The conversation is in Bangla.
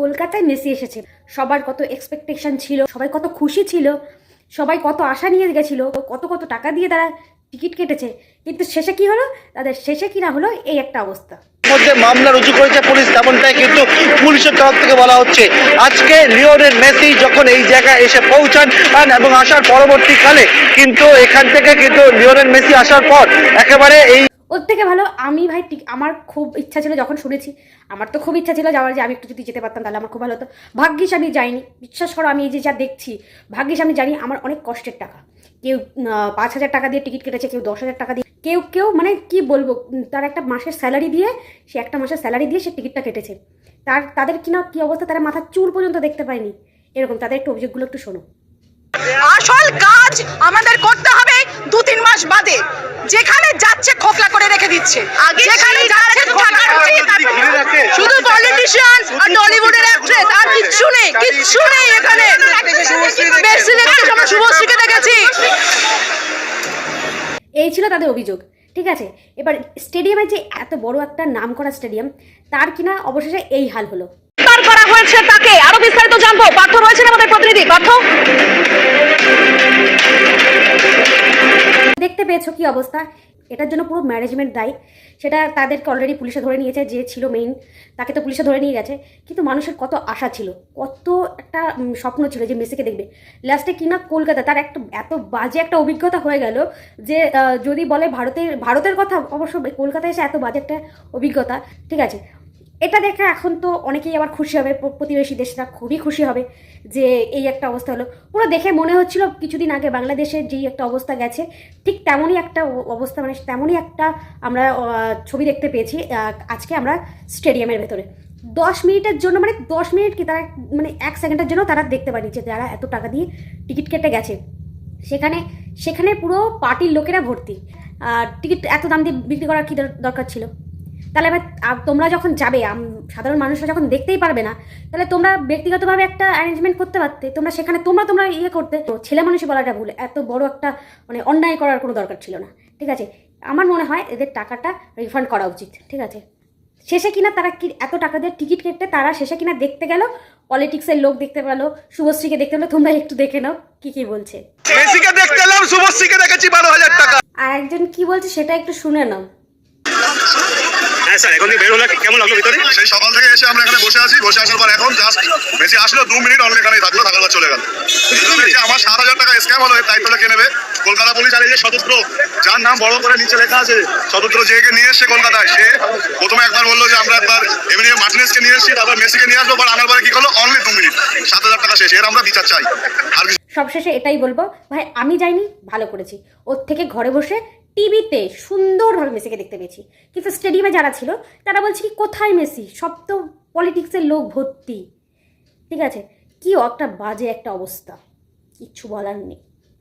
কলকাতায় মেসি এসেছে। সবার কত এক্সপেকটেশন ছিল, সবাই কত খুশি ছিল, সবাই কত আশা নিয়ে গেছিল, কত কত টাকা দিয়ে তারা টিকিট কেটেছে। কিন্তু শেষে কি হলো? তাদের শেষে কি না হলো? এই একটা অবস্থা। মধ্যে মামলা রুজু করেছে পুলিশ, তেমনটাই কিন্তু পুলিশের তরফ থেকে বলা হচ্ছে, আজকে লিওনের মেসি যখন এই জায়গায় এসে পৌঁছান এবং আসার পরবর্তীকালে কিন্তু এখান থেকে কিন্তু লিওনের মেসি আসার পর একেবারে এই ওর থেকে ভালো আমি ভাই আমার খুব ইচ্ছা ছিল, যখন শুনেছি, আমার তো খুব ইচ্ছা ছিল যাওয়ার যে আমি একটু যদি যেতে পারতাম তাহলে আমার খুব ভালো হতো। ভাগ্যিস আমি যাইনি, বিশ্বাস করো আমি এই যে যা দেখছি, ভাগ্যিস আমি জানি আমার অনেক কষ্টের টাকা। কেউ পাঁচ হাজার টাকা দিয়ে টিকিট কেটেছে, কেউ দশ হাজার টাকা দিয়ে, কেউ কেউ মানে কি বলব তার একটা মাসের স্যালারি দিয়ে, সে একটা মাসের স্যালারি দিয়ে সে টিকিটটা কেটেছে। তার, তাদের কি না, কি অবস্থা, তারা মাথার চুল পর্যন্ত দেখতে পায়নি। এরকম, তাদের একটু অভিযোগগুলো একটু শোনো। আসল কাজ আমাদের করতে হবে দু তিন মাস বাদে যেখানে যাচ্ছে খোকলা করে রেখে দিচ্ছে। যেখানে যাচ্ছে শুধু পলিটিশিয়ান আর টলিউডের অ্যাক্ট্রেস আর কিচ্ছু নেই কিচ্ছু নেই এখানে। বেশি দেখতে আমরা শুভশ্রীকে দেখেছি। এই ছিল তাদের অভিযোগ ঠিক আছে? এবার স্টেডিয়ামে যে এত বড় একটা নাম করা স্টেডিয়াম তার কিনা অবশেষে এই হাল হলো। করা হয়েছে তাকে। আরও বিস্তারিত জানব। পার্থ রয়েছেন আমাদের প্রতিনিধি। পার্থ? পেয়েছ কি অবস্থা? এটার জন্য পুরো ম্যানেজমেন্ট দায়ী। সেটা তাদেরকে অলরেডি পুলিশে ধরে নিয়েছে, যে ছিল মেইন তাকে তো পুলিশে ধরে নিয়ে গেছে। কিন্তু মানুষের কত আশা ছিল? কত একটা স্বপ্ন ছিল যে মেসিকে দেখবে। লাস্টে কিনা কলকাতা, তার একটা, এত বাজে একটা অভিজ্ঞতা হয়ে গেল যে যদি বলে ভারতের ভারতের কথা অবশ্য কলকাতায় এসে এত বাজে একটা অভিজ্ঞতা, ঠিক আছে? এটা দেখে এখন তো অনেকেই আবার খুশি হবে প্রতিবেশী দেশটা খুবই খুশি হবে যে এই একটা অবস্থা হলো। পুরো দেখে মনে হচ্ছিল কিছুদিন আগে বাংলাদেশের যেই একটা অবস্থা গেছে, ঠিক তেমনই একটা অবস্থা মানে তেমনই একটা আমরা ছবি দেখতে পেয়েছি আজকে আমরা স্টেডিয়ামের ভেতরে। দশ মিনিটের জন্য মানে দশ মিনিট কি তারা মানে এক সেকেন্ডের জন্য তারা দেখতে পারি যে যারা এত টাকা দিয়ে টিকিট কেটে গেছে। সেখানে সেখানে পুরো পার্টির লোকেরা ভর্তি। আর টিকিট এত দাম দিয়ে বিক্রি করার কী দর- দরকার ছিল? তাহলে এবার তোমরা যখন যাবে সাধারণ মানুষরা যখন দেখতেই পারবে না তাহলে তোমরা ব্যক্তিগতভাবে একটা অ্যারেঞ্জমেন্ট করতে পারতে। তোমরা সেখানে তোমরা তোমরা ইয়ে করতে। তো ছেলে মানুষই বলাটা ভুল। এত বড় একটা মানে অন্যায় করার কোনো দরকার ছিল না। ঠিক আছে? আমার মনে হয় এদের টাকাটা রিফান্ড করা উচিত। ঠিক আছে? শেষে কিনা তারা কি এত টাকা দিয়ে টিকিট কেটে তারা শেষে কিনা দেখতে গেল পলিটিক্সের লোক দেখতে পেল শুভশ্রীকে দেখতে পেল তোমরা একটু দেখে নাও কি কি বলছে। মেসিকে দেখতে এলাম শুভশ্রীকে দেখেছি বারো হাজার টাকা। আর একজন কি বলছে সেটা একটু শুনে নাও। হ্যাঁ স্যার এখন বের হলো কেমন লাগল ভিতরে? সেই সকাল থেকে এসে আমরা এখানে বসে আছি বসে আসার পর এখন জাস্ট মেসি আসলো দু মিনিট অনলি এখানেই থাকল থাকার পর চলে গেল। আমার সাত হাজার টাকা স্ক্যাম হলো দায়িত্বটা কে নেবে? কলকাতা পুলিশ আর এই যে স্বতন্ত্র যার নাম বড় করে নিচে লেখা আছে স্বতন্ত্র জেকে নিয়ে এসছে কলকাতায় সে প্রথমে একবার বলল যে আমরা একবার এমনি মার্টিনেসকে নিয়ে এসেছি তারপর মেসিকে নিয়ে আসব আনার পরে কি করল? অনলি দু মিনিট সাত হাজার টাকা শেষ এর আমরা বিচার চাই। আর সবশেষে এটাই বলব ভাই আমি যাইনি ভালো করেছি। ওর থেকে ঘরে বসে টিভিতে সুন্দরভাবে মেসিকে দেখতে পেয়েছি। কিন্তু স্টেডিয়ামে যারা ছিল, তারা বলছে কি, কোথায় মেসি? সব তো পলিটিক্সের লোক ভর্তি। ঠিক আছে? কি একটা বাজে একটা অবস্থা। কিচ্ছু বলার নেই।